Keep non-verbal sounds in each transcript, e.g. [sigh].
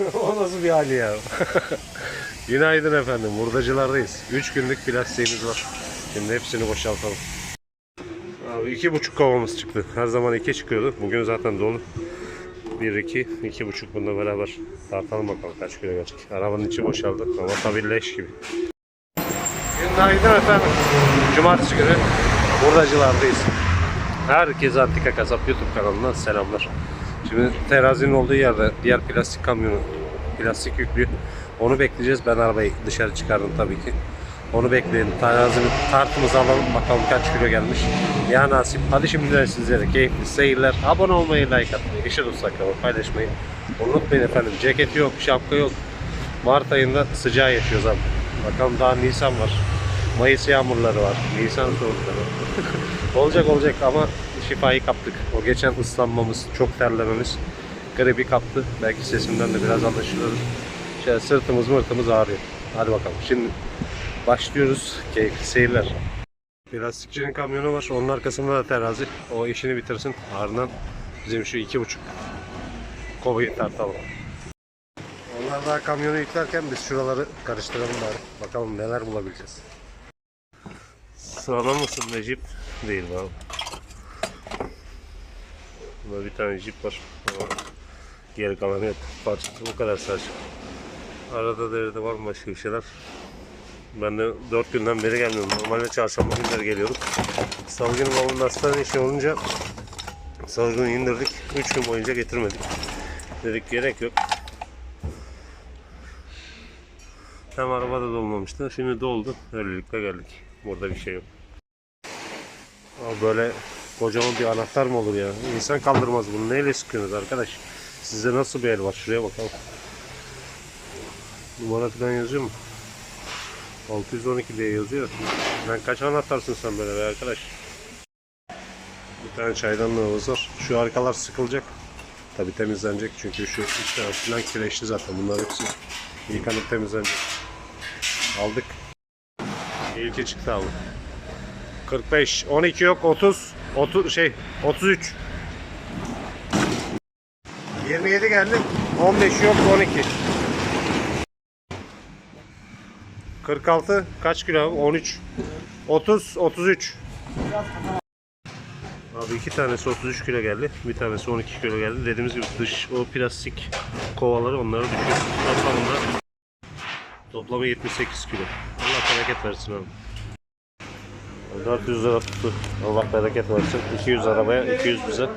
[laughs] o nasıl bir hali ya? [laughs] Günaydın efendim. Hurdacılardayız. 3 günlük plastiğimiz var. Şimdi hepsini boşaltalım. Abi iki buçuk kovamız çıktı. Her zaman iki çıkıyordu. Bugün zaten dolu. Bir, iki, iki buçuk bununla beraber tartalım bakalım kaç kilo gelecek. Arabanın içi boşaldı ama tabii leş gibi. Günaydın efendim. Cumartesi günü hurdacılardayız. Herkese Antika Kasap YouTube kanalından selamlar. Şimdi terazinin olduğu yerde diğer plastik kamyonu, plastik yüklü. Onu bekleyeceğiz. Ben arabayı dışarı çıkardım tabii ki. Onu bekleyelim. Terazinin tartımızı alalım. Bakalım kaç kilo gelmiş. Ya nasip. Hadi şimdiden sizlere keyifli seyirler. Abone olmayı, like atmayı, işe dostlar paylaşmayı unutmayın efendim. Ceket yok, şapka yok. Mart ayında sıcağı yaşıyoruz abi. Bakalım daha Nisan var. Mayıs yağmurları var. Nisan soğukları. [laughs] olacak olacak ama şifayı kaptık. O geçen ıslanmamız, çok terlememiz gribi kaptı. Belki sesimden de biraz anlaşılır. Şöyle sırtımız mırtımız ağrıyor. Hadi bakalım. Şimdi başlıyoruz. Keyifli seyirler. Plastikçinin kamyonu var. Onun arkasında da terazi. O işini bitirsin. Ardından bizim şu iki buçuk kovayı tartalım. Onlar daha kamyonu yüklerken biz şuraları karıştıralım bari. Bakalım neler bulabileceğiz. Sağlam Necip? Değil abi. Burada bir tane jip var. Ama geri kalanı yok. Parçası bu kadar sadece. Arada derede var mı başka bir şeyler? Ben de 4 günden beri gelmiyorum. Normalde çarşamba günleri geliyorduk. Salı günü babamın hastane işi olunca Salı günü indirdik. 3 gün boyunca getirmedik. Dedik gerek yok. Hem araba da dolmamıştı. Şimdi doldu. Öylelikle geldik. Burada bir şey yok. Böyle kocaman bir anahtar mı olur ya? İnsan kaldırmaz bunu. Neyle sıkıyorsunuz arkadaş? Sizde nasıl bir el var? Şuraya bakalım. Numara falan yazıyor mu? 612 diye yazıyor. Ben kaç anahtarsın sen böyle be arkadaş? Bir tane çaydanlığımız var. Şu arkalar sıkılacak. Tabi temizlenecek çünkü şu üç tane falan kireçli zaten. Bunlar hepsi yıkanıp temizlenecek. Aldık. İlki çıktı abi. 45, 12 yok, 30, 30 şey, 33. 27 geldi. 15 yok, 12. 46 kaç kilo abi? 13. 30, 33. Abi iki tanesi 33 kilo geldi. Bir tanesi 12 kilo geldi. Dediğimiz gibi dış o plastik kovaları onları düşüyor. Toplamda toplamı 78 kilo. Allah bereket versin abi. 400 lira tuttu. Allah bereket versin. 200 arabaya, 200 bize.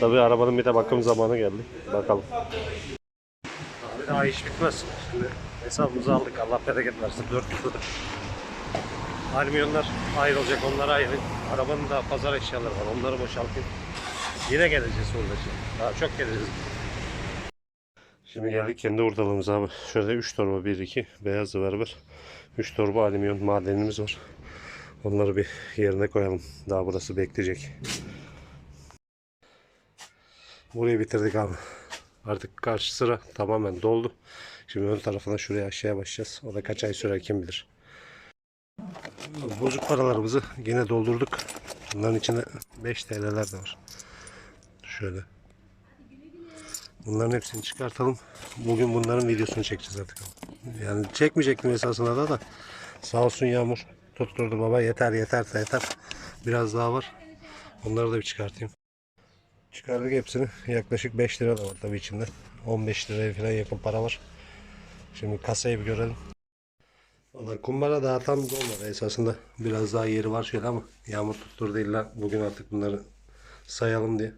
Tabii arabanın bir de bakım zamanı geldi. Bakalım. Abi daha iş bitmez. Şimdi hesabımızı aldık. Allah bereket versin. 400 lira. Alüminyonlar ayrılacak. Onlar ayrı. Arabanın da pazar eşyaları var. Onları boşaltayım. Yine geleceğiz orada. Daha çok geleceğiz. Şimdi geldik kendi ortalığımıza abi. Şöyle 3 torba 1 2 beyazla beraber 3 torba alüminyon madenimiz var. Onları bir yerine koyalım. Daha burası bekleyecek. Burayı bitirdik abi. Artık karşı sıra tamamen doldu. Şimdi ön tarafına şuraya aşağıya başlayacağız. O da kaç ay sürer kim bilir. Bozuk paralarımızı yine doldurduk. Bunların içinde 5 TL'ler de var. Şöyle. Bunların hepsini çıkartalım. Bugün bunların videosunu çekeceğiz artık. Yani çekmeyecektim esasında da da. Sağ olsun Yağmur tutturdu baba. Yeter yeter yeter. Biraz daha var. Onları da bir çıkartayım. Çıkardık hepsini. Yaklaşık 5 lira da var tabii içinde. 15 liraya falan yakın para var. Şimdi kasayı bir görelim. Valla kumbara daha tam dolmadı esasında. Biraz daha yeri var şöyle ama yağmur tutturdu illa bugün artık bunları sayalım diye.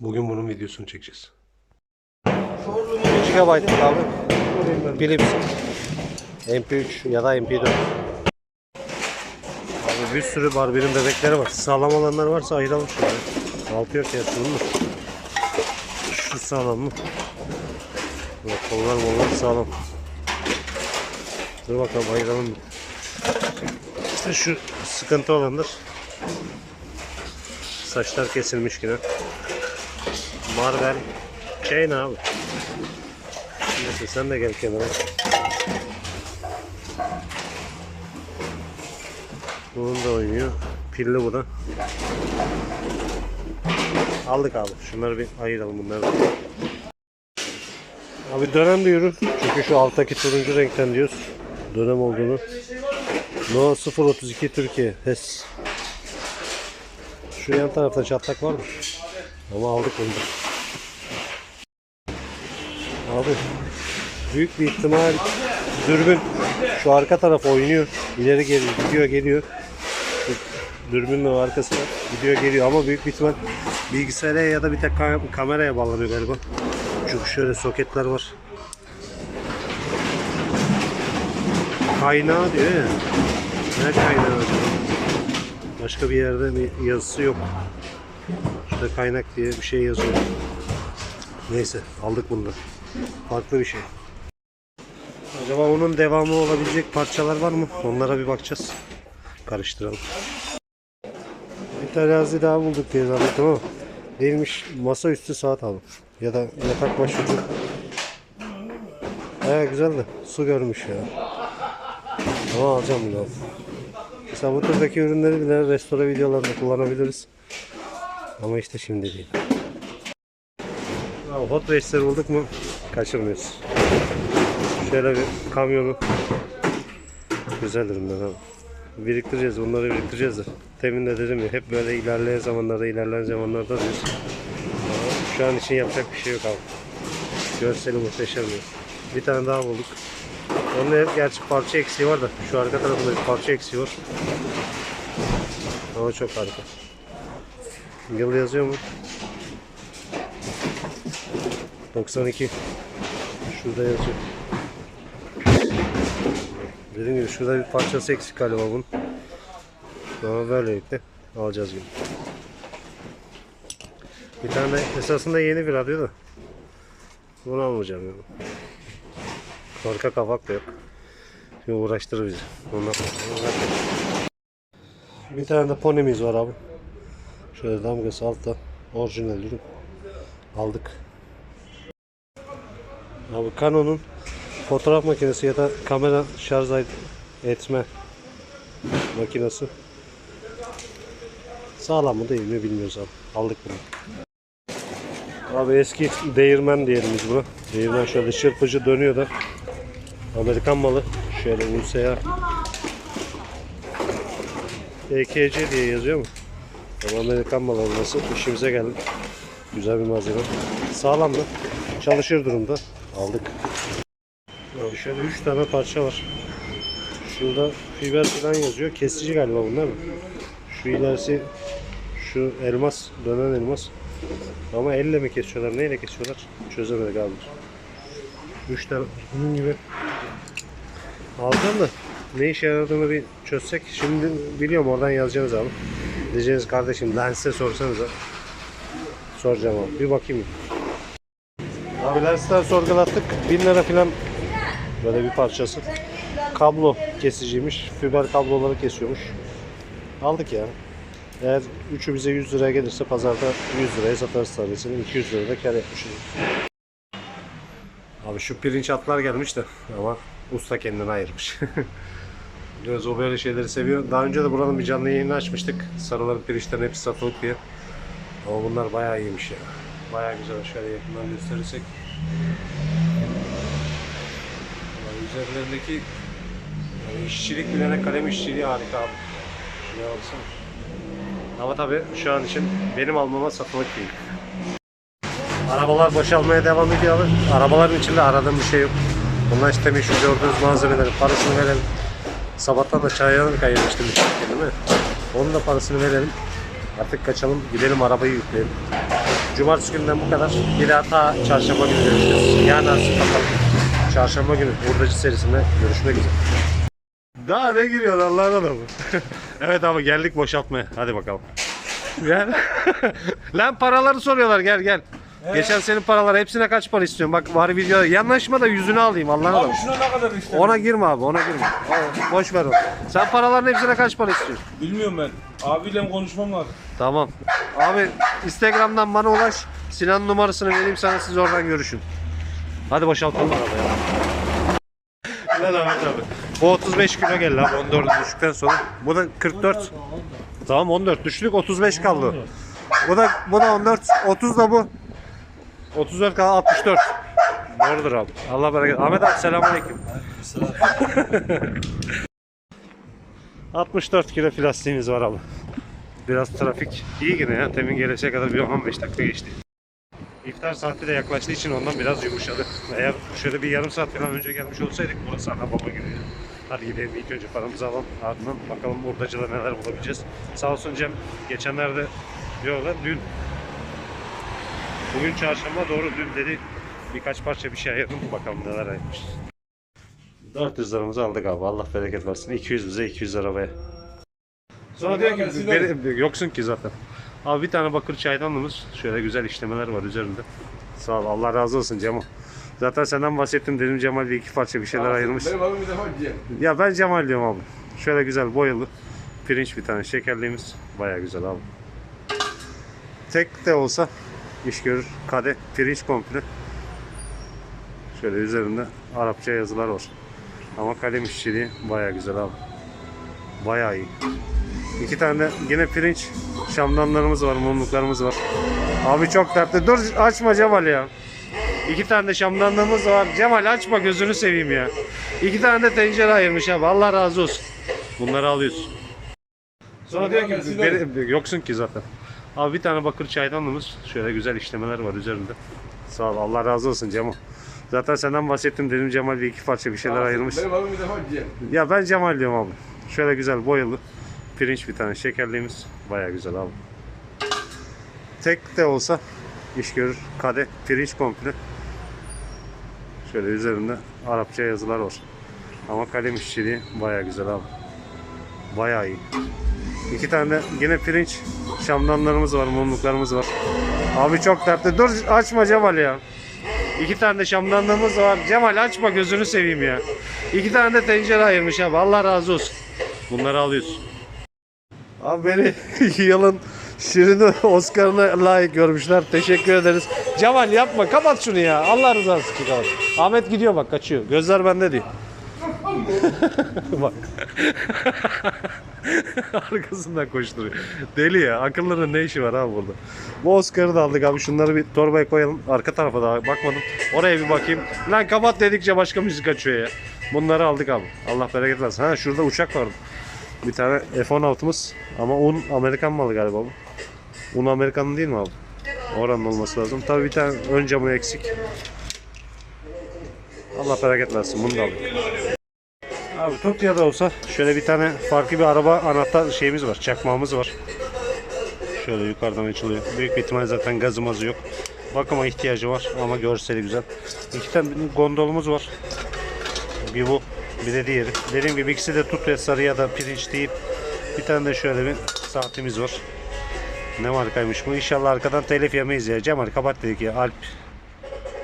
Bugün bunun videosunu çekeceğiz. GB abi. Philips MP3 ya da MP4. Bir sürü Barbie'nin bebekleri var. Sağlam olanlar varsa ayıralım şöyle. Altı yok ya şunun? Şu sağlam mı? Bak kollar mollar sağlam. Dur bakalım ayıralım. İşte şu sıkıntı olandır. Saçlar kesilmiş yine. Marvel. Şey ne abi? Neyse sen de gel kenara. Bunun da oynuyor. Pilli bu da. Aldık abi. Şunları bir ayıralım bunları. Abi dönem ürün. Çünkü şu alttaki turuncu renkten diyoruz. Dönem olduğunu. No 032 Türkiye. HES. Şu yan tarafta çatlak var mı? Ama aldık onu. Abi büyük bir ihtimal dürbün şu arka taraf oynuyor. İleri geri gidiyor geliyor. Şu Dürbünün arkasına gidiyor geliyor ama büyük bir ihtimal bilgisayara ya da bir tek kam- kameraya bağlanıyor galiba. Çünkü şöyle soketler var. Kaynağı diyor ya. Ne kaynağı acaba? Başka bir yerde bir yazısı yok. Şurada kaynak diye bir şey yazıyor. Neyse aldık bunu. Farklı bir şey. Acaba onun devamı olabilecek parçalar var mı? Onlara bir bakacağız. Karıştıralım. Terazi daha bulduk diye zannettim ama değilmiş masaüstü saat aldım. Ya da yatak başucu. He güzel de su görmüş ya. Ama alacağım bunu. Mesela bu turdaki ürünleri bile restore videolarında kullanabiliriz. Ama işte şimdi değil. Hot Race'leri bulduk mu kaçırmıyoruz. Şöyle bir kamyonu güzel ürünler abi. Biriktireceğiz, bunları biriktireceğiz de. Temin de dedim ya hep böyle ilerleyen zamanlarda, ilerleyen zamanlarda diyoruz. Şu an için yapacak bir şey yok abi. Görseli muhteşem ya. Bir tane daha bulduk. Onun gerçi parça eksiği var da şu arka tarafında bir parça eksiği var. Ama çok harika. Yıl yazıyor mu? 92. Şurada yazıyor. Dediğim gibi şurada bir parçası eksik galiba bunun. Ama böylelikle alacağız gibi. Bir tane esasında yeni bir radyo da. Bunu almayacağım yani. Arka kapak da yok. Şimdi uğraştırır bizi. Ondan Bir tane de ponimiz var abi. Şöyle damgası altta. Orijinal ürün. Aldık. Abi Canon'un fotoğraf makinesi ya da kamera şarj etme makinesi. Sağlam mı değil mi bilmiyoruz abi. Aldık bunu. Abi eski değirmen diyelim biz buna. Değirmen şöyle çırpıcı dönüyor da. Amerikan malı. Şöyle USA. EKC diye yazıyor mu? Ama Amerikan malı olması işimize geldi. Güzel bir malzeme. Sağlam da. Çalışır durumda. Aldık. Abi şöyle 3 tane parça var. Şurada fiber falan yazıyor. Kesici galiba bunlar mı? Şu ilerisi şu elmas, dönen elmas. Ama elle mi kesiyorlar, neyle kesiyorlar? Çözemedik abi. 3 tane bunun gibi alacağım da ne işe yaradığını bir çözsek. Şimdi biliyorum oradan yazacaksınız abi. Diyeceğiniz kardeşim lense sorsanıza. Soracağım abi. Bir bakayım. Abi lensten sorgulattık. 1000 lira falan böyle bir parçası. Kablo kesiciymiş. Fiber kabloları kesiyormuş. Aldık ya. Eğer üçü bize 100 liraya gelirse pazarda 100 liraya satarız tanesini. 200 lirada da kar yapmışız. Abi şu pirinç atlar gelmiş de ama usta kendini ayırmış. [laughs] Biliyoruz o böyle şeyleri seviyor. Daha önce de buranın bir canlı yayını açmıştık. Sarıların pirinçlerin hepsi satılık diye. Ama bunlar bayağı iyiymiş ya. Bayağı güzel. Şöyle yakından gösterirsek. Vallahi Üzerlerindeki yani işçilik bilene kalem işçiliği harika abi. Şuraya baksana. Ama tabii şu an için benim almama satılık değil. Arabalar boşalmaya devam ediyor. Arabaların içinde aradığım bir şey yok. Bunlar işte meşhur gördüğünüz malzemelerin parasını verelim. Sabahtan da çaylarını kayırmıştım içerken değil mi? Onun da parasını verelim. Artık kaçalım gidelim arabayı yükleyelim. Cumartesi gününden bu kadar. Bir daha ta çarşamba günü görüşeceğiz. Yani nasip bakalım. Çarşamba günü Hurdacı serisinde görüşmek üzere. Daha ne giriyor Allah'ın adamı. [laughs] evet abi geldik boşaltmaya. Hadi bakalım. Gel. [laughs] Lan paraları soruyorlar gel gel. Geçen senin paralar hepsine kaç para istiyorsun? Bak bari video yanaşma da yüzünü alayım Allah'ın adamı. Abi şuna ne kadar işte? Ona girme abi ona girme. Boş ver onu. Sen paraların hepsine kaç para istiyorsun? Bilmiyorum ben. Abiyle konuşmam lazım. Tamam. Abi Instagram'dan bana ulaş. Sinan'ın numarasını vereyim sana siz oradan görüşün. Hadi boşaltalım arabayı. Lan Ahmet abi. Bu 35 kilo geldi abi 14 düştükten sonra. Bu da 44. Tamam 14 düştük 35 kaldı. Bu da bu da 14 30 da bu. 34 kaldı 64. Doğrudur abi. Allah bereket. Ahmet abi selamünaleyküm. [laughs] 64 kilo plastiğimiz var abi. Biraz trafik iyi yine ya. Temin geleseye kadar bir 15 dakika geçti. İftar saati de yaklaştığı için ondan biraz yumuşadı. Eğer şöyle bir yarım saat falan önce gelmiş olsaydık burası ana baba gibi. Hadi gidelim ilk önce paramızı alalım. Ardından bakalım hurdacıda neler bulabileceğiz. Sağ olsun Cem geçenlerde diyorlar dün Bugün çarşamba doğru dün dedi birkaç parça bir şey ayırdım bakalım neler ayırmış. 400 liramızı aldık abi Allah bereket versin 200 bize 200 arabaya. Sonra diyor ki "Beni- yoksun ki zaten. Abi bir tane bakır çaydanlığımız şöyle güzel işlemeler var üzerinde. Sağ ol Allah razı olsun Cemal. Zaten senden bahsettim dedim Cemal bir iki parça bir şeyler ayırmış. Benim adım bir defa Cem. Ya ben Cemal diyorum abi. Şöyle güzel boyalı pirinç bir tane şekerliğimiz baya güzel abi. Tek de olsa iş görür. Kade pirinç komple. Şöyle üzerinde Arapça yazılar var. Ama kalem işçiliği baya güzel abi. Baya iyi. İki tane de yine pirinç şamdanlarımız var, mumluklarımız var. Abi çok dertli. Dur açma Cemal ya. İki tane de şamdanlığımız var. Cemal açma gözünü seveyim ya. İki tane de tencere ayırmış abi. Allah razı olsun. Bunları alıyorsun. Sonra diyor ki "Beni- yoksun ki zaten. Abi bir tane bakır çaydanlığımız. Şöyle güzel işlemeler var üzerinde. Sağ ol. Allah razı olsun Cemal. Zaten senden bahsettim dedim Cemal bir iki parça bir şeyler ayırmış. Benim adım bir defa Cem. Ya ben Cemal diyorum abi. Şöyle güzel boyalı pirinç bir tane şekerliğimiz baya güzel abi. Tek de olsa iş görür. Kade pirinç komple. Şöyle üzerinde Arapça yazılar var. Ama kalem işçiliği baya güzel abi. Baya iyi. İki tane de yine pirinç şamdanlarımız var, mumluklarımız var. Abi çok dertli. Dur açma Cemal ya. İki tane de şamdanlığımız var. Cemal açma gözünü seveyim ya. İki tane de tencere ayırmış abi. Allah razı olsun. Bunları alıyorsun. Abi beni [laughs] yılın Şirin'i [laughs] Oscar'ına layık görmüşler. Teşekkür ederiz. Cemal yapma. Kapat şunu ya. Allah rızası için kapat. Ahmet gidiyor bak kaçıyor. Gözler bende diyor. [laughs] bak. [laughs] Arkasından koşturuyor. Deli ya. Akılların ne işi var abi burada. Bu Oscar'ı da aldık abi. Şunları bir torbaya koyalım. Arka tarafa da bakmadım. Oraya bir bakayım. Lan kapat dedikçe başka müzik açıyor ya. Bunları aldık abi. Allah bereket versin. Ha şurada uçak vardı. Bir tane F-16'mız. Ama un Amerikan malı galiba bu. Un Amerikan değil mi abi? Oranın olması lazım. Tabii bir tane ön camı eksik. Allah bereket versin. Bunu da aldık. Abi Tokyo'da olsa şöyle bir tane farklı bir araba anahtar şeyimiz var. Çakmağımız var. Şöyle yukarıdan açılıyor. Büyük bir ihtimal zaten gazı mazı yok. Bakıma ihtiyacı var ama görseli güzel. İki tane gondolumuz var. Bir bu, bir de diğeri. Dediğim gibi ikisi de tut ve sarı ya da pirinç değil. Bir tane de şöyle bir saatimiz var. Ne markaymış bu? İnşallah arkadan telif yemeyiz ya. Cemal kapat dedik ya. Alp.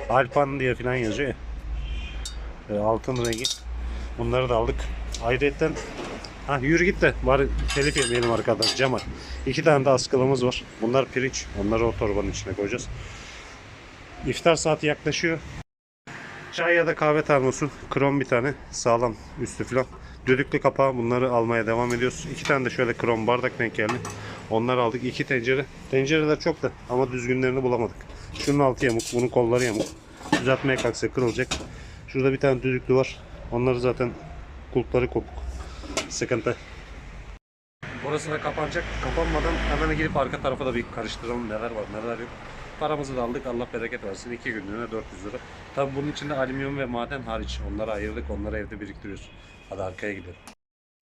Alpan diye falan yazıyor ya. Ee, altın rengi. Bunları da aldık. Ayrıca Ha yürü git de bari telif yemeyelim arkadan Cemal. İki tane de askılımız var. Bunlar pirinç. Onları o torbanın içine koyacağız. İftar saati yaklaşıyor. Çay ya da kahve termosu. Krom bir tane. Sağlam üstü falan. Düdüklü kapağı bunları almaya devam ediyoruz. İki tane de şöyle krom bardak denk geldi. Onları aldık. İki tencere. Tencereler çok da ama düzgünlerini bulamadık. Şunun altı yamuk. Bunun kolları yamuk. Düzeltmeye kalksa kırılacak. Şurada bir tane düdüklü var. Onları zaten kulpları kopuk. Sıkıntı. Burası da kapanacak. Kapanmadan hemen gidip arka tarafa da bir karıştıralım neler var neler yok. Paramızı da aldık. Allah bereket versin. 2 günlüğüne 400 lira. Tabi bunun içinde alüminyum ve maden hariç. Onları ayırdık. Onları evde biriktiriyoruz. Hadi arkaya gidelim.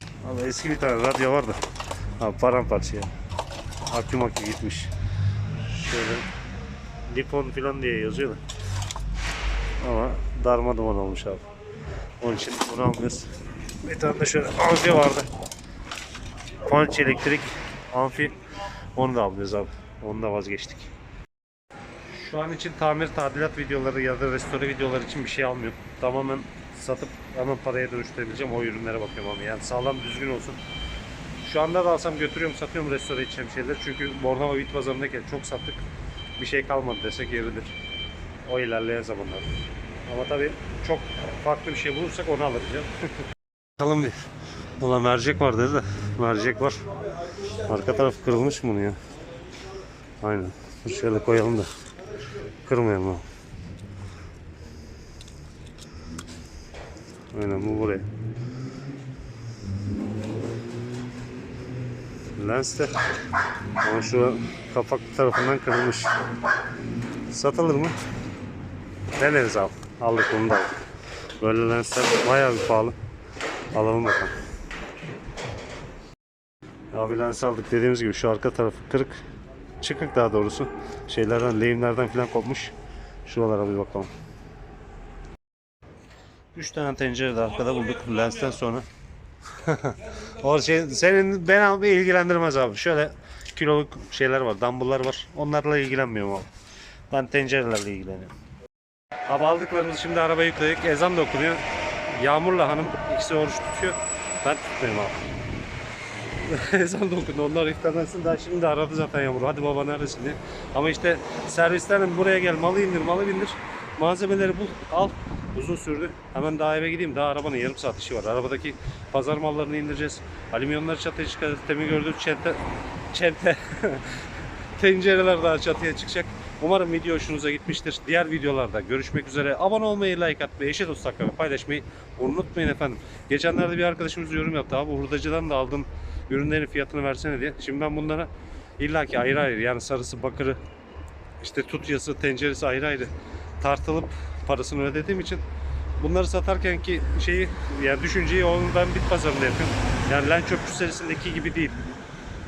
Abi eski bir tane radyo vardı. Abi paramparça ya. Akü makü gitmiş. Şöyle Lipon falan diye yazıyor da. Ama darma duman olmuş abi. Onun için bunu almıyoruz. Bir tane de şöyle amfi vardı. Punch elektrik amfi. Onu da almıyoruz abi. Onu da vazgeçtik. Şu an için tamir tadilat videoları ya da restore videoları için bir şey almıyorum. Tamamen satıp hemen paraya dönüştürebileceğim o ürünlere bakıyorum abi. Yani sağlam düzgün olsun. Şu anda da alsam götürüyorum satıyorum restore edeceğim şeyler. Çünkü Bornova bit pazarındayken çok sattık. Bir şey kalmadı desek yeridir. O ilerleyen zamanlar. Ama tabii çok farklı bir şey bulursak onu alırız. [laughs] Bakalım bir. Ulan mercek var dedi de. Mercek var. Arka taraf kırılmış mı bunun ya? Aynen. Şöyle koyalım da. Kırmayalım ha. Bu buraya. Lens de ama şu kapak tarafından kırılmış. Satılır mı? Deneriz abi. Aldık onu da aldık. Böyle lensler bayağı bir pahalı. Alalım bakalım. Abi lens aldık dediğimiz gibi şu arka tarafı kırık. Çıkık daha doğrusu. Şeylerden, lehimlerden falan kopmuş. Şuralara bir bakalım. 3 tane tencere de arkada bulduk lensten sonra. [laughs] o şey senin ben abi ilgilendirmez abi. Şöyle kiloluk şeyler var, dumbbell'lar var. Onlarla ilgilenmiyorum abi. Ben tencerelerle ilgileniyorum. Abi aldıklarımızı şimdi arabaya yükledik. Ezan da okunuyor. Yağmurla hanım ikisi oruç tutuyor. Ben tutmuyorum abi. [laughs] Ezan da okundu. Onlar iftarlansın. Daha şimdi aradı zaten Yağmur. Hadi baba neredesin diye. Ama işte servisten buraya gel malı indir malı bindir. Malzemeleri bul al. Uzun sürdü. Hemen daha eve gideyim. Daha arabanın yarım saat işi var. Arabadaki pazar mallarını indireceğiz. Alüminyonları çatıya çıkarız. Temin gördüğünüz çente, çente [laughs] tencereler daha çatıya çıkacak. Umarım video hoşunuza gitmiştir. Diğer videolarda görüşmek üzere. Abone olmayı, like atmayı, eşe dost hakkında paylaşmayı unutmayın efendim. Geçenlerde bir arkadaşımız yorum yaptı. Abi hurdacıdan da aldığın ürünlerin fiyatını versene diye. Şimdi ben bunlara illaki ayrı ayrı yani sarısı, bakırı, işte tutyası, tenceresi ayrı ayrı tartılıp parasını ödediğim için bunları satarken ki şeyi yani düşünceyi onu ben bit pazarında yapıyorum. Yani Len Çöpçü serisindeki gibi değil.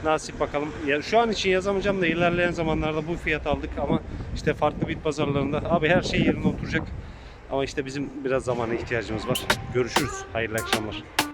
Nasip bakalım. Ya şu an için yazamayacağım da ilerleyen zamanlarda bu fiyat aldık ama işte farklı bit pazarlarında abi her şey yerine oturacak. Ama işte bizim biraz zamana ihtiyacımız var. Görüşürüz. Hayırlı akşamlar.